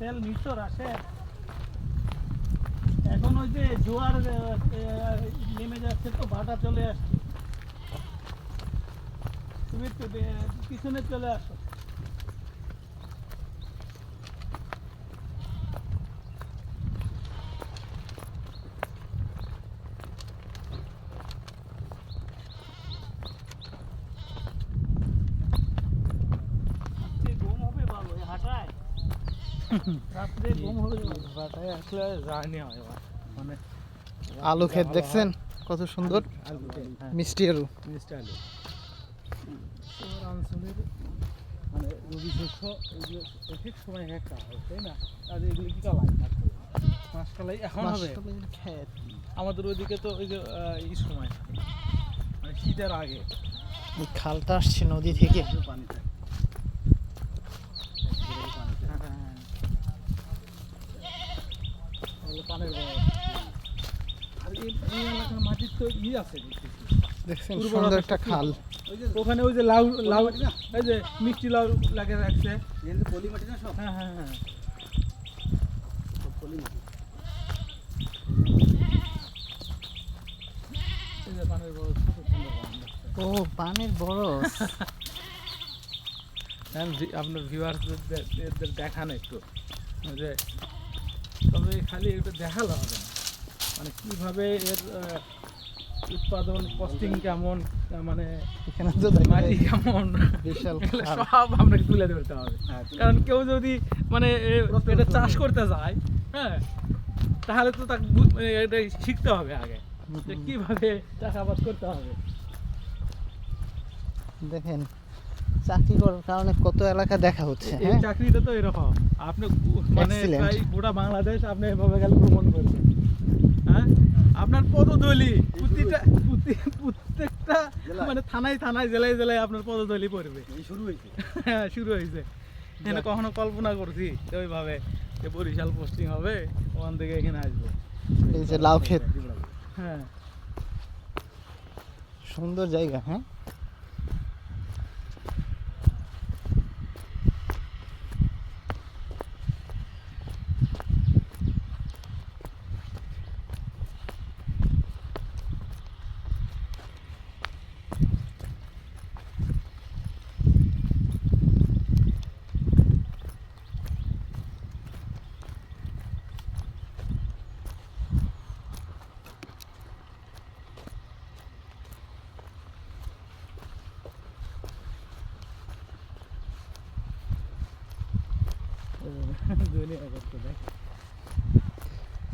তেল নিচর আসে। এখন ওই যে জোয়ার নেমে যাচ্ছে তো, ভাটা চলে আসছে। তুমি পিছনে চলে আসো আজকে ঘুম হবে ভালো এই হাঁটায় রাত্রে ঘুম হবে ভালো বাটায় আসলে জার্নি হয় এবার। মানে আলু ক্ষেত দেখছেন? কত সুন্দর। আলু হ্যাঁ। মিষ্টি আলু। মিষ্টি আলু। মানে রবি শস্য এগুলো এক এক সময় এক একটা হয় তাই না? আর এগুলো কি কালাই মাসকালাই এখন হবে। আমাদের ওইদিকে তো ওই যে এই সময়। মানে শীতের আগে। খালটা আসছে নদী থেকে। পানি থাকে পানের বড় আর এই এই এলাকার মাটির তো ই আছে দেখছেন সুন্দর একটা খাল। ওখানে ওই যে লাউ লাউ এই যে মিষ্টি লাউ লাগে রাখছে। পলি মাটি না সব? হ্যাঁ হ্যাঁ হ্যাঁ। পলি মাটি। ও পানির বড় আপনার ভিউয়ার্সদের দেখান একটু। যে তবে খালি এটা দেখালে হবে না। মানে কীভাবে এর উৎপাদন কস্টিং কেমন মানে এখানে তো মাটি কেমন? বিশাল সব আপনাকে তুলে ধরতে হবে। কারণ কেউ যদি মানে এটা চাষ করতে যায় হ্যাঁ তাহলে তো তাকে এটা শিখতে হবে আগে যে। কীভাবে চাষাবাদ করতে হবে। দেখেন চাকরি করার কারণে কত এলাকা দেখা হচ্ছে হ্যাঁ? চাকরিটা তো এরকম। আপনি মানে. গোটা বাংলাদেশ আপনি এভাবে গেলে ভ্রমণ করবেন। হ্যাঁ? আপনার পদদলি প্রতিটা প্রত্যেকটা মানে থানায় থানায় জেলায় জেলায় আপনার পদদলি পড়বে। শুরু হয়েছে? হ্যাঁ শুরু হয়েছে। এখানে কখনো কল্পনা করছি যে ওইভাবে যে বরিশাল পোস্টিং হবে ওখান থেকে এখানে আসবে। এই যে লাউ ক্ষেত। হ্যাঁ। সুন্দর জায়গা হ্যাঁ?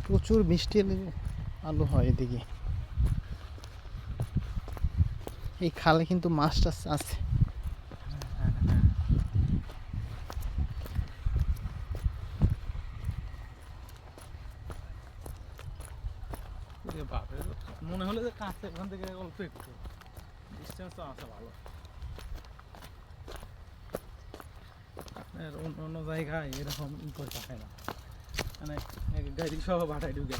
প্রচুর মিষ্টি আলু- হয় এদিকে। এই খালে কিন্তু মাছ টাছ আছে। মনে হলো যে কাছে ওখান থেকে অল্প একটু। ডিস্টেন্স তো আছে ভালো। অন্য অন্য জায়গায় এরকম ই করতে হয় না। মানে গাড়ি সহ ভাটায় ঢুকে।